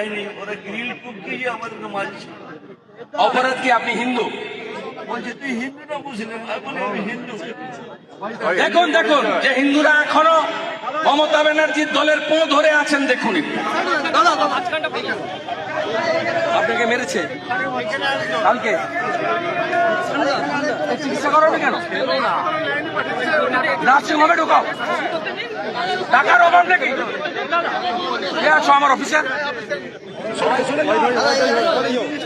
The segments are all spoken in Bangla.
যায়নি ওরা গ্রিল টুকিয়ে আমাদেরকে মারছে। অপরাধ কি? আপনি হিন্দু? বলছে তুই হিন্দু না মুসলিম? আমি বলি আমি হিন্দু। দেখুন দেখুন যে হিন্দুরা এখনও মমতা ব্যানার্জির দলের পো ধরে আছেন দেখুন একটু। আপনাকে মেরেছে? কালকে? চিকিৎসা করাবে কেন? নার্সিং হোমে ঢোকাও। টাকার অভাব নাকি? আছো আমার অফিসার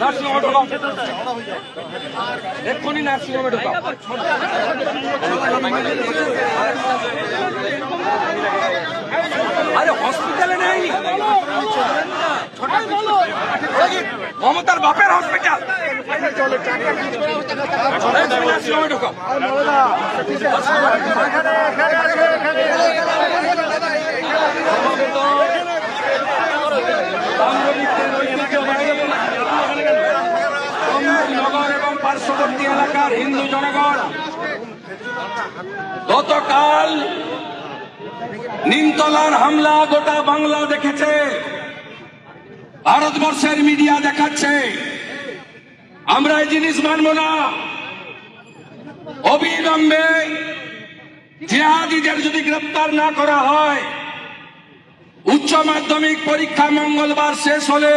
নার্সিং হোমে ঢোকাও। এক্ষুনি নার্সিং হোমে ঢোকাও আরে হসপিটালে নেয়নি মমতার বাপের হসপিটাল গতকাল নিমতলার হামলা গোটা বাংলা দেখেছে। ভারতবর্ষের মিডিয়া দেখাচ্ছে। আমরা এই জিনিস মানব না। অবিলম্বে জিহাদিদের যদি গ্রেপ্তার না করা হয়, উচ্চ মাধ্যমিক পরীক্ষা মঙ্গলবার শেষ হলে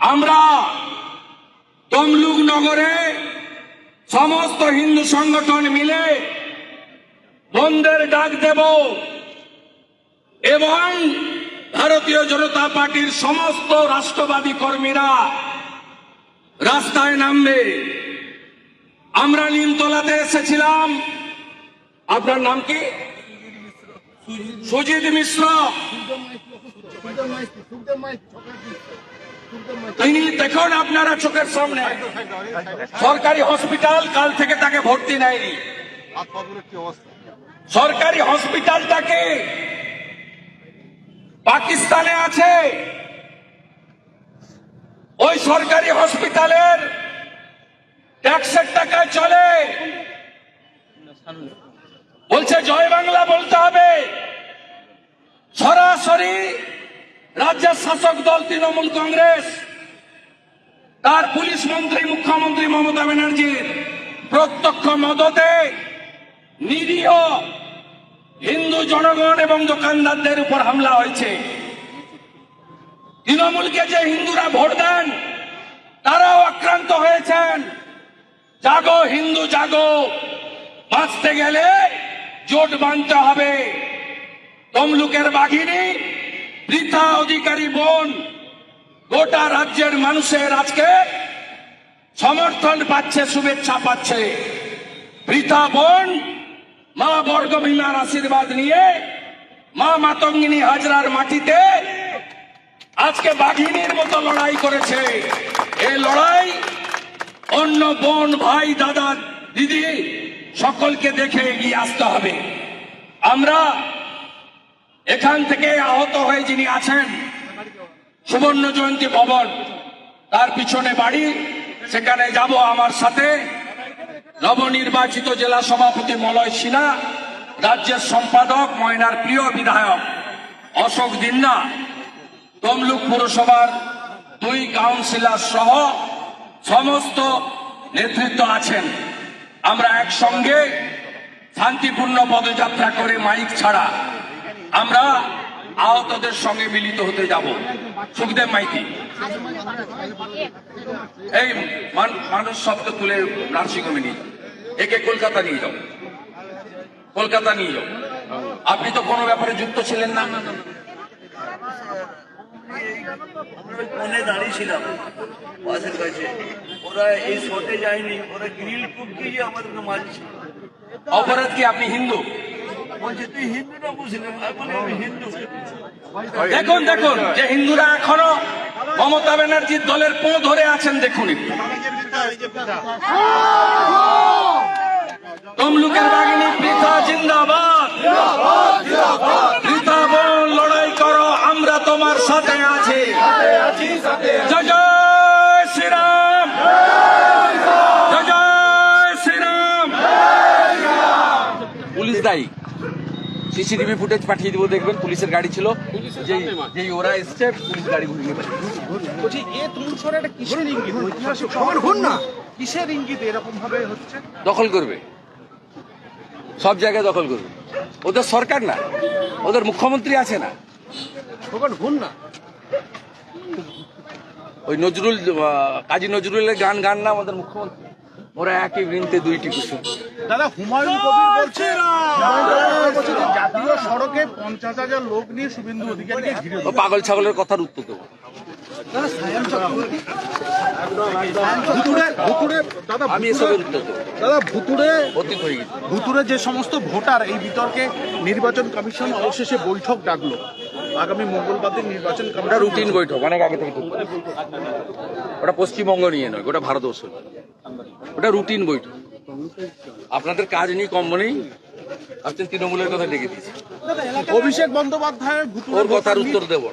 আমরা তমলুক নগরে সমস্ত হিন্দু সংগঠন মিলে বন্ধের ডাক দেব এবং ভারতীয় জনতা পার্টির সমস্ত রাষ্ট্রবাদী কর্মীরা রাস্তায় নামবে। আমরা নিমতলাতে এসেছিলাম। আপনার নাম কি? সুজিত মিশ্র। তিনি দেখুন আপনারা চোখের সামনে। সরকারি হসপিটাল কাল থেকে তাকে ভর্তি নেয়নি। সরকারি হসপিটালটাকে পাকিস্তানে আছে। ওই সরকারি হসপিটালের ট্যাক্সের টাকায় চলে। বলছে, জয় বাংলা বলতে হবে। সরাসরি রাজ্যের শাসক দল তৃণমূল কংগ্রেস, তার পুলিশ মন্ত্রী, মুখ্যমন্ত্রী মমতা ব্যানার্জির প্রত্যক্ষ মদতে নিরীহ হিন্দু জনগণ এবং দোকানদারদের উপর হামলা হয়েছে। তৃণমূলকে যে হিন্দুরা ভোট দেন, তারাও আক্রান্ত হয়েছেন। জাগো, হিন্দু, জাগো। বাঁচতে গেলে জোট বাঁধতে হবে। তমলুকের বাঘিনী, বৃথা অধিকারী বোন, গোটা রাজ্যের মানুষের আজকে সমর্থন পাচ্ছে, শুভেচ্ছা পাচ্ছে। বৃথা বোন মা বর্গভীমার আশীর্বাদ নিয়ে মা মাতঙ্গিনী হাজরার মাটিতে আজকে বাঘিনীর মতো লড়াই করেছে। এই লড়াই অন্য বোন, ভাই, দাদা, দিদি সকলকে দেখে এগিয়ে আসতে হবে। আমরা এখান থেকে আহত হয়ে যিনি আছেন, সুবর্ণ জয়ন্তী ভবন, তার পিছনে বাড়ি, সেখানে যাব আমার সাথে। নবনির্বাচিত জেলা সভাপতি মলয় সিনহা, রাজ্যের সম্পাদক, ময়নার প্রিয় বিধায়ক অশোক দিন্না, তমলুক পুরসভার দুই কাউন্সিলর সহ সমস্ত নেতৃত্ব আছেন। আমরা একসঙ্গে শান্তিপূর্ণ পদযাত্রা করে মাইক ছাড়া আমরা আহতদের সঙ্গে মিলিত হতে যাব। সুখদেব মাইতি। এই মানুষ শব্দ তুলে নার্সিংহোমে নিয়ে একে কলকাতা নিয়ে যাও। কলকাতা নিয়ে যাও। আপনি তো কোনো ব্যাপারে যুক্ত ছিলেন না। দাঁড়িয়েছিলাম বাসের কাছে। ওরা এই শটে যায়নি। ওরা গ্রিল মারছে। অপরাধ কি আপনি হিন্দু? বলছে তুই হিন্দু না মুসলিম? আমি হিন্দু। দেখুন দেখুন যে হিন্দুরা এখনও মমতা ব্যানার্জির দলের পো ধরে আছেন দেখুন তমলুকের বাহিনী পৃথা জিন্দাবাদ। পৃথা বোন লড়াই করো আমরা তোমার সাথে আছি। জয় জয় শ্রীরাম। জয় জয় শ্রীরাম। পুলিশ দায়ী। সিসিটিভি ফুটেজ পাঠিয়ে দিব দেখবেন পুলিশের গাড়ি ছিল। যেই যেই ওরা এসছে পুলিশ গাড়ি ঘুরিয়ে বলছি এ তুমুল স্বরে একটা কিসের ইঙ্গিত? ঐতিহাসিক শহর হন না। কিসের ইঙ্গিত এরকম ভাবে হচ্ছে? দখল করবে। সব জায়গায় দখল করবে। ওদের সরকার না। ওদের মুখ্যমন্ত্রী আছে না। না। ওই নজরুল কাজী নজরুলের গান গান না আমাদের মুখ্যমন্ত্রী। ওরা একই বৃন্তে দুইটি কুসুম। দাদা হুমায়ুন কবির বলছে জাতীয় সড়কে পঞ্চাশ হাজার লোক নিয়ে শুভেন্দু অধিকারীকে ঘিরে পাগল ছাগলের কথার উত্তর দেবো। ভুতুড়ে ভুতুড়ে দাদা আমি ভুতুড়ে- এসবের উত্তর দেবো। দাদা ভুতুড়ে অতীত হয়ে গেছে। ভুতুরে যে সমস্ত ভোটার এই বিতর্কে নির্বাচন কমিশন অবশেষে বৈঠক ডাকলো। আগামী মঙ্গলবার দিন নির্বাচন কমিশন রুটিন বৈঠক অনেক আগে থেকে ওটা পশ্চিমবঙ্গ নিয়ে নয় ওটা ভারতবর্ষ নিয়ে। ওটা রুটিন বৈঠক। আপনাদের কাজ নেই কম নেই। ভাবছেন তৃণমূলের কথা ডেকে দিয়েছে। অভিষেক বন্দ্যোপাধ্যায় ওর কথার উত্তর দেব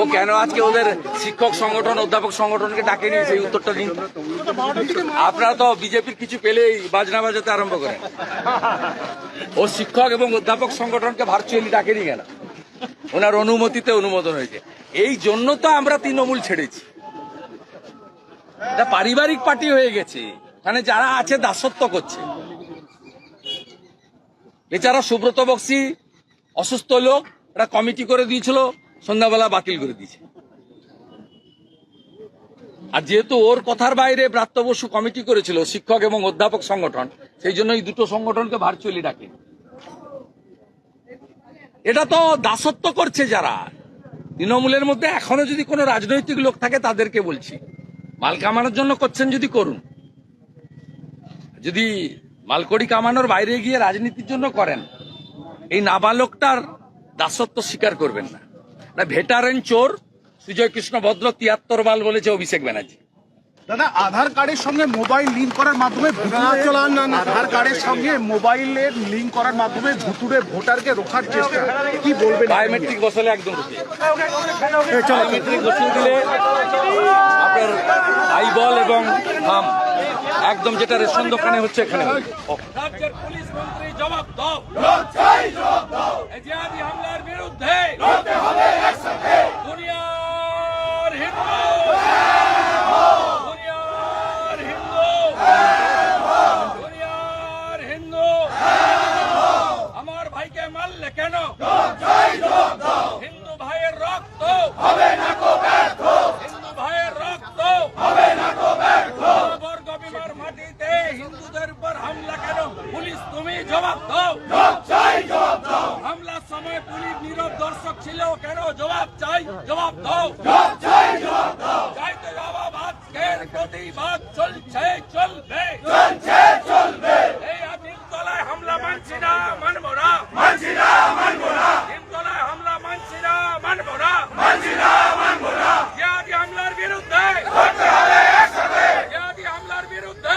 ও কেন আজকে ওদের শিক্ষক সংগঠন অধ্যাপক সংগঠনকে ডাকে নিয়ে সেই উত্তরটা দিন। আপনারা তো বিজেপির কিছু পেলেই বাজনা বাজাতে আরম্ভ করেন। ও শিক্ষক এবং অধ্যাপক সংগঠনকে ভার্চুয়ালি ডাকেনি কেন? ওনার অনুমতিতে অনুমোদন হয়েছে। এই জন্য তো আমরা তৃণমূল ছেড়েছি। এটা পারিবারিক পার্টি হয়ে গেছে। মানে যারা আছে, দাসত্ব করছে। বেচারা সুব্রত বক্সি, অসুস্থ লোক এটা কমিটি করে দিয়েছিল, সন্ধ্যাবেলা বাতিল করে দিয়েছে। আর যেহেতু ওর কথার বাইরে প্রাপ্ত বসু কমিটি করেছিল, শিক্ষক এবং অধ্যাপক সংগঠন, সেই জন্য এই দুটো সংগঠনকে ভার্চুয়ালি ডাকে। এটা তো দাসত্ব করছে যারা। তৃণমূলের মধ্যে এখনও যদি কোনো রাজনৈতিক লোক থাকে, তাদেরকে বলছি। মাল কামানোর জন্য করছেন যদি করুন। যদি মালকড়ি কামানোর বাইরে গিয়ে রাজনীতির জন্য করেন এই নাবালকটার দাসত্ব স্বীকার করবেন না। না ভেটারেন চোর সুজয় কৃষ্ণ ভদ্র তিয়াত্তর বাল বলেছে অভিষেক ব্যানার্জি। দাদা আধার কার্ডের সঙ্গে মোবাইল লিঙ্ক করার মাধ্যমে আধার কার্ডের সঙ্গে মোবাইলের লিঙ্ক করার মাধ্যমে ভুতুড়ে ভোটারকে রোখার চেষ্টা। কি বলবেন? বায়োমেট্রিক বসালে একদম বায়োমেট্রিক বসিয়ে দিলে থাম একদম যেটা রেশন দোকানে হচ্ছে এখানে। রাজ্যের পুলিশ মন্ত্রী জবাব দাও। এজিহাদি হামলার বিরুদ্ধে দুনিয়ার হিন্দু দুনিয়ার হিন্দু দুনিয়ার হিন্দু আমার ভাইকে মারলে কেন হিন্দু ভাইয়ের রক্ত হবে না কো ব্যর্থ হিন্দু ভাইয়ের রক্ত হবে না কো ব্যর্থ বর্গ বিমার মাটিতে হিন্দুদের উপর হামলা কেন? পুলিশ তুমি জবাব দাও। চাই জবাব দাও। হামলার সময় পুলিশ নীরব দর্শক ছিল কেন? জবাব চাই জবাব দাও চাই জবাব দাও চাই তো জবাব আজকের প্রতিবাদ চলছে চলবে চলছে চলবে এই নিমতলায় হামলা মানছি না মানবো না মানছি না মানবো না নিমতলায় হামলা মানছি না মানবো না মানছি না মানবো না জিহাদি হামলার বিরুদ্ধে করতে হবে একসাথে জিহাদি হামলার বিরুদ্ধে